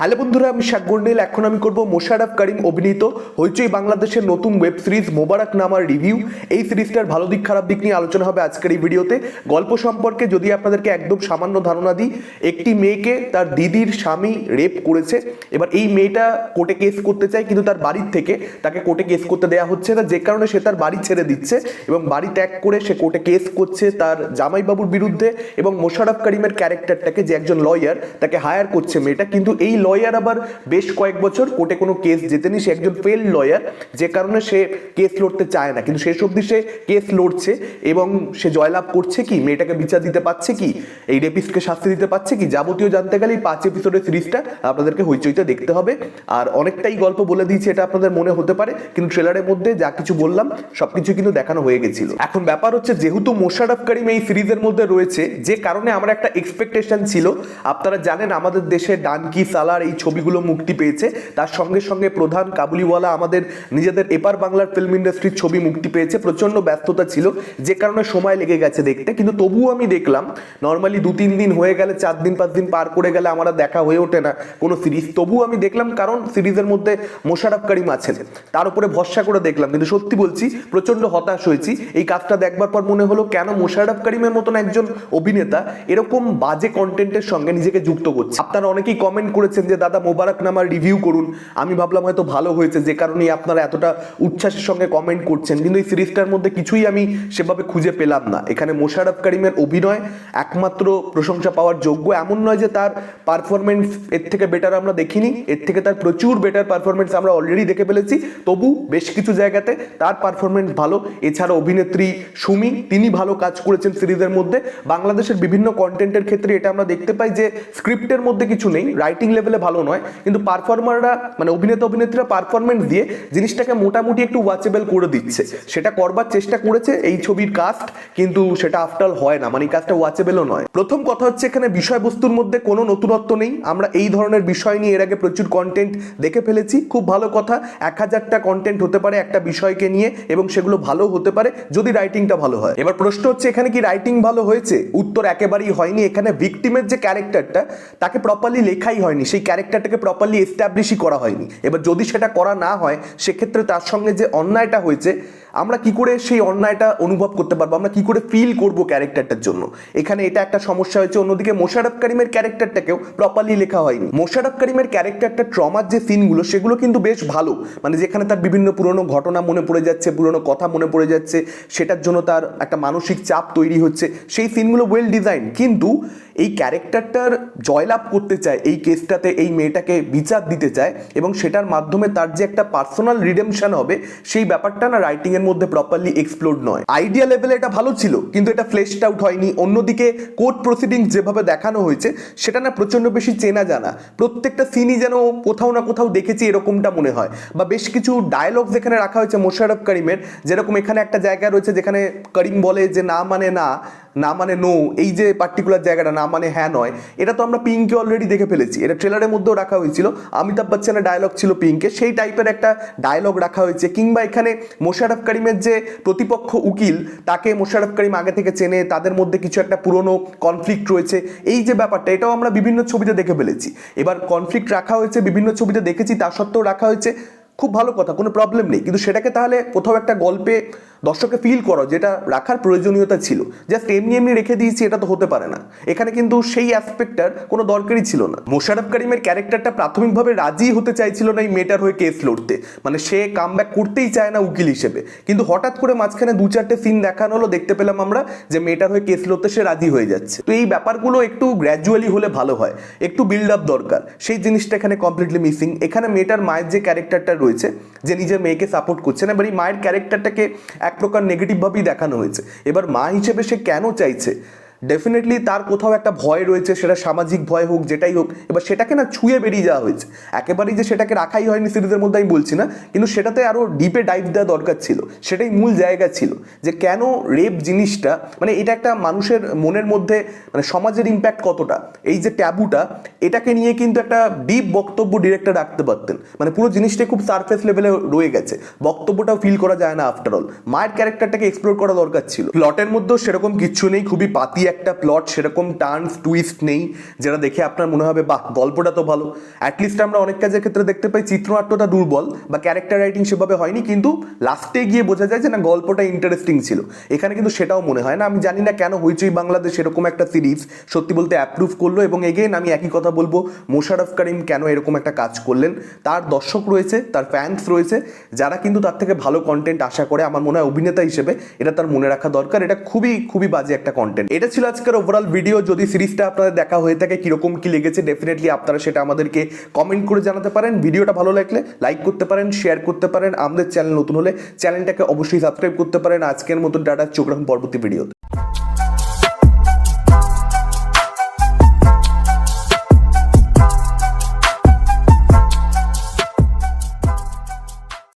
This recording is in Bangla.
হ্যালো বন্ধুরা, আমি শাকগন্ডেল এখন আমি করব মোশারফ করিম অভিনীত হইচই বাংলাদেশের নতুন ওয়েব সিরিজ মোবারক নামার রিভিউ এই সিরিজটার ভালো দিক, খারাপ দিক নিয়ে আলোচনা হবে আজকের এই ভিডিওতে গল্প সম্পর্কে যদি আপনাদেরকে একদম সামান্য ধারণা দিই, একটি মেয়েকে তার দিদির স্বামী রেপ করেছে। এবার এই মেয়েটা কোর্টে কেস করতে চায়, কিন্তু তার বাড়ির থেকে তাকে কোর্টে কেস করতে দেওয়া হচ্ছে না। যে কারণে সে তার বাড়ি ছেড়ে দিচ্ছে এবং বাড়ি ত্যাগ করে সে কোর্টে কেস করছে তার জামাইবাবুর বিরুদ্ধে। এবং মোশারফ করিমের ক্যারেক্টারটাকে যে একজন লয়ার তাকে হায়ার করছে মেয়েটা। কিন্তু এই লয়ার আবার বেশ কয়েক বছর কোর্টে কোনো কেস জেতেনি। সে একজন ফেল লয়ার যে কারণে সে কেস লড়তে চায় না। কিন্তু শেষ অবধি সে কেস লড়ছে এবং সে জয়লাভ করছে কি? মেয়েটাকে বিচার দিতে পারছে কি? এই রেপিস্টকে শাস্তি দিতে পারছে কি? যাবতীয় জানতে গেলে এই পাঁচ এপিসোডের সিরিজটা আপনাদেরকে হইচইতে দেখতে হবে। আর অনেকটাই গল্প বলে দিয়েছে, এটা আপনাদের মনে হতে পারে। কিন্তু ট্রেলারের মধ্যে যা কিছু বললাম সব কিছু কিন্তু দেখানো হয়ে গেছিল। এখন ব্যাপার হচ্ছে, যেহেতু মোশারফ করিম এই সিরিজের মধ্যে রয়েছে, যে কারণে আমার একটা এক্সপেকটেশন ছিল। আপনারা জানেন, আমাদের দেশে ডানকি সালার এই ছবিগুলো মুক্তি পেয়েছে। তার সঙ্গে সঙ্গে প্রধান কাবুলিওয়ালা আমাদের নিজেদের এপার বাংলার ফিল্ম ইন্ডাস্ট্রির ছবি মুক্তি পেয়েছে। প্রচণ্ড ব্যস্ততা ছিল, যে কারণে সময় লেগে গেছে দেখতে। কিন্তু তবুও আমি দেখলাম নর্মালি দু তিন দিন হয়ে গেলে, চার দিন, পাঁচ দিন পার করে গেলে আমার দেখা হয়ে ওঠে না কোনো সিরিজ তবুও আমি দেখলাম, কারণ সিরিজের মধ্যে মোশারফ করিম আছেন। তার উপরে ভরসা করে দেখলাম। কিন্তু সত্যি বলছি প্রচণ্ড হতাশ হয়েছি। এই কাজটা দেখবার পর মনে হলো, কেন মোশারফ করিমের মতন একজন অভিনেতা এরকম বাজে কন্টেন্টের সঙ্গে নিজেকে যুক্ত করছে? আপনারা অনেকেই কমেন্ট করেছেন যে, দাদা মোবারক নামার রিভিউ করুন। আমি ভাবলাম হয়তো ভালো হয়েছে, যে কারণে আপনারা এতটা উচ্ছ্বাসের সঙ্গে কমেন্ট করছেন। কিন্তু এই সিরিজটার মধ্যে কিছুই আমি সেভাবে খুঁজে পেলাম না। এখানে মোশারফ করিমের অভিনয় একমাত্র প্রশংসা পাওয়ার যোগ্য। এমন নয় যে তার পারফরমেন্স এর থেকে বেটার আমরা দেখিনি। এর থেকে তার প্রচুর বেটার পারফরমেন্স আমরা অলরেডি দেখে ফেলেছি। তবু বেশ কিছু জায়গাতে তার পারফরমেন্স ভালো। এছাড়া অভিনেত্রী সুমি, তিনি ভালো কাজ করেছেন সিরিজের মধ্যে। বাংলাদেশের বিভিন্ন কন্টেন্টের ক্ষেত্রে এটা আমরা দেখতে পাই যে স্ক্রিপ্টের মধ্যে কিছু নেই। রাইটিং লেভেলে ভালো নয়, কিন্তু পারফর্মাররা মানে অভিনেতা, অভিনেত্রীরা পারফরমেন্স দিয়ে জিনিসটাকে মোটামুটি একটু ওয়াচেবল করে দিচ্ছে। সেটা করবার চেষ্টা করেছে এই ছবির কাস্ট কিন্তু সেটা আফটার হয় না মানে কাজটা ওয়াচেবলও নয়। প্রথম কথা হচ্ছে এখানে বিষয়বস্তুর মধ্যে কোনো নতুনত্ব নেই। আমরা এই ধরনের বিষয় নিয়ে এর আগে প্রচুর কন্টেন্ট দেখে ফেলেছি। খুব ভালো কথা, এক হাজারটা কন্টেন্ট হতে পারে একটা বিষয়কে নিয়ে, এবং সেগুলো ভালো হতে পারে যদি রাইটিংটা ভালো হয়। এবার প্রশ্ন হচ্ছে, এখানে কি রাইটিং ভালো হয়েছে? উত্তর একেবারেই হয়নি। এখানে ভিকটিমের যে ক্যারেক্টারটা তাকে প্রপারলি লেখাই হয়নি। সেই ক্যারেক্টারটাকে প্রপারলি এস্টাবলিশই করা হয়নি। এবার যদি সেটা করা না হয়, সেক্ষেত্রে তার সঙ্গে যে অন্যায়টা হয়েছে আমরা কি করে সেই অন্যায়টা অনুভব করতে পারব? আমরা কি করে ফিল করব ক্যারেক্টারটার জন্য? এখানে এটা একটা সমস্যা হয়েছে। অন্যদিকে মোশারফ করিমের ক্যারেক্টারটাকেও প্রপারলি লেখা হয়নি। মোশারফ করিমের ক্যারেক্টারটা ট্রমার যে সিনগুলো সেগুলো কিন্তু বেশ ভালো। মানে যেখানে তার বিভিন্ন পুরনো ঘটনা মনে পড়ে যাচ্ছে, পুরনো কথা মনে পড়ে যাচ্ছে, সেটার জন্য তার একটা মানসিক চাপ তৈরি হচ্ছে। সেই সিনগুলো ওয়েল ডিজাইন কিন্তু এই ক্যারেক্টারটার জয়লাভ করতে চায়, এই কেসটাতে এই মেয়েটাকে বিচার দিতে চায় এবং সেটার মাধ্যমে তার যে একটা পার্সোনাল রিডেমশন হবে, সেই ব্যাপারটা না রাইটিং এর মধ্যে প্রপারলি এক্সপ্লোর নয়। আইডিয়া লেভেলে এটা ভালো ছিল, কিন্তু এটা ফ্লেশড আউট হয়নি। অন্যদিকে কোর্ট প্রসিডিং যেভাবে দেখানো হয়েছে, সেটা না প্রচণ্ড বেশি চেনা জানা। প্রত্যেকটা সিনই যেন কোথাও না কোথাও দেখেছি এরকমটা মনে হয়। বা বেশ কিছু ডায়লগ যেখানে রাখা হয়েছে মোশারফ করিমের, যেরকম এখানে একটা জায়গা রয়েছে যেখানে করিম বলে যে না মানে না না মানে নো এই যে পার্টিকুলার জায়গাটা না মানে হ্যাঁ নয়, এটা তো আমরা পিঙ্কে অলরেডি দেখে ফেলেছি। এটা ট্রেলারের মধ্যেও রাখা হয়েছিল। অমিতাভ বচ্চনের ডায়লগ ছিল পিঙ্কে সেই টাইপের একটা ডায়লগ রাখা হয়েছে। কিংবা এখানে মোশারফ করিমের যে প্রতিপক্ষ উকিল, তাকে মোশারফ করিম আগে থেকে চেনে, তাদের মধ্যে কিছু একটা পুরনো কনফ্লিক্ট রয়েছে। এই যে ব্যাপারটা, এটাও আমরা বিভিন্ন ছবিতে দেখে ফেলেছি। এবার কনফ্লিক্ট রাখা হয়েছে, বিভিন্ন ছবিতে দেখেছি, তা সত্ত্বেও রাখা হয়েছে। খুব ভালো কথা, কোনো প্রবলেম নেই। কিন্তু সেটাকে তাহলে কোথাও একটা গল্পে দর্শককে ফিল করো যেটা রাখার প্রয়োজনীয়তা ছিল। জাস্ট এমনি এমনি রেখে দিয়েছি, এটা তো হতে পারে না। এখানে কিন্তু সেই অ্যাসপেক্টটার কোনো দরকারই ছিল না। মোশারফ করিমের ক্যারেক্টারটা প্রাথমিকভাবে রাজি হতে চাইছিল না এই মেয়েটার হয়ে কেস লড়তে। মানে সে কাম ব্যাক করতেই চায় না উকিল হিসেবে। কিন্তু হঠাৎ করে মাঝখানে দু চারটে সিন দেখানো হলো, দেখতে পেলাম আমরা যে মেয়েটার হয়ে কেস লড়তে সে রাজি হয়ে যাচ্ছে। তো এই ব্যাপারগুলো একটু গ্র্যাজুয়ালি হলে ভালো হয়। একটু বিল্ড আপ দরকার। সেই জিনিসটা এখানে কমপ্লিটলি মিসিং এখানে মেয়েটার মায়ের যে ক্যারেক্টারটা রয়েছে, যে নিজের মেয়েকে সাপোর্ট করছে না এবার এই মায়ের ক্যারেক্টারটাকে এক প্রকার নেগেটিভভাবেই দেখানো হয়েছে। এবার মা হিসেবে সে কেন চাইছে? ডেফিনেটলি তার কোথাও একটা ভয় রয়েছে, সেটা সামাজিক ভয় হোক, যেটাই হোক, এবার সেটাকে না ছুঁয়ে বেরিয়ে যাওয়া হয়েছে। একেবারেই যে সেটাকে রাখাই হয়নি সিরিজের মধ্যে আমি বলছি না, কিন্তু সেটাতে আরও ডিপে ডাইভ দেওয়া দরকার ছিল। সেটাই মূল জায়গা ছিল যে কেন রেপ জিনিসটা মানে এটা একটা মানুষের মনের মধ্যে মানে সমাজের ইম্প্যাক্ট কতটা? এই যে ট্যাবুটা এটাকে নিয়ে কিন্তু একটা ডিপ বক্তব্য ডিরেক্টর রাখতে পারতেন। মানে পুরো জিনিসটা খুব সারফেস লেভেলে রয়ে গেছে। বক্তব্যটাও ফিল করা যায় না আফটার অল মায়ের ক্যারেক্টারটাকে এক্সপ্লোর করা দরকার ছিল। প্লটের মধ্যেও সেরকম কিচ্ছু নেই, খুবই পাতিয়া একটা প্লট সেরকম টার্নস টুইস্ট নেই, যেটা দেখে আপনার মনে হবে, বাহ, গল্পটা তো ভালো। অ্যাটলিস্ট আমরা অনেক কাজের ক্ষেত্রে দেখতে পাই চিত্রনাট্যটা দুর্বল বা ক্যারেক্টার রাইটিং সেভাবে হয়নি, কিন্তু লাস্টে গিয়ে বোঝা যায় যে না, গল্পটা ইন্টারেস্টিং ছিল। এখানে কিন্তু সেটাও মনে হয় না। আমি জানি না কেন হইচই বাংলাদেশ এরকম একটা সিরিজ সত্যি বলতে অ্যাপ্রুভ করল এবং এগেন আমি একই কথা বলব মোশারফ করিম কেন এরকম একটা কাজ করলেন? তার দর্শক রয়েছে, তার ফ্যান্স রয়েছে, যারা কিন্তু তার থেকে ভালো কন্টেন্ট আশা করে, আমার মনে হয় অভিনেতা হিসেবে এটা তার মনে রাখা দরকার। এটা খুবই খুবই বাজে একটা কন্টেন্ট এটা ছিল আজকের ওভারঅল ভিডিও যদি সিরিজটা আপনাদের দেখা হয়ে থাকে, কীরকম কি লেগেছে ডেফিনেটলি আপনারা সেটা আমাদেরকে কমেন্ট করে জানাতে পারেন। ভিডিওটা ভালো লাগলে লাইক করতে পারেন শেয়ার করতে পারেন। আমাদের চ্যানেল নতুন হলে চ্যানেলটাকে অবশ্যই সাবস্ক্রাইব করতে পারেন। আজকের মতন ডাটা চোখ রাখুন পরবর্তী ভিডিওতে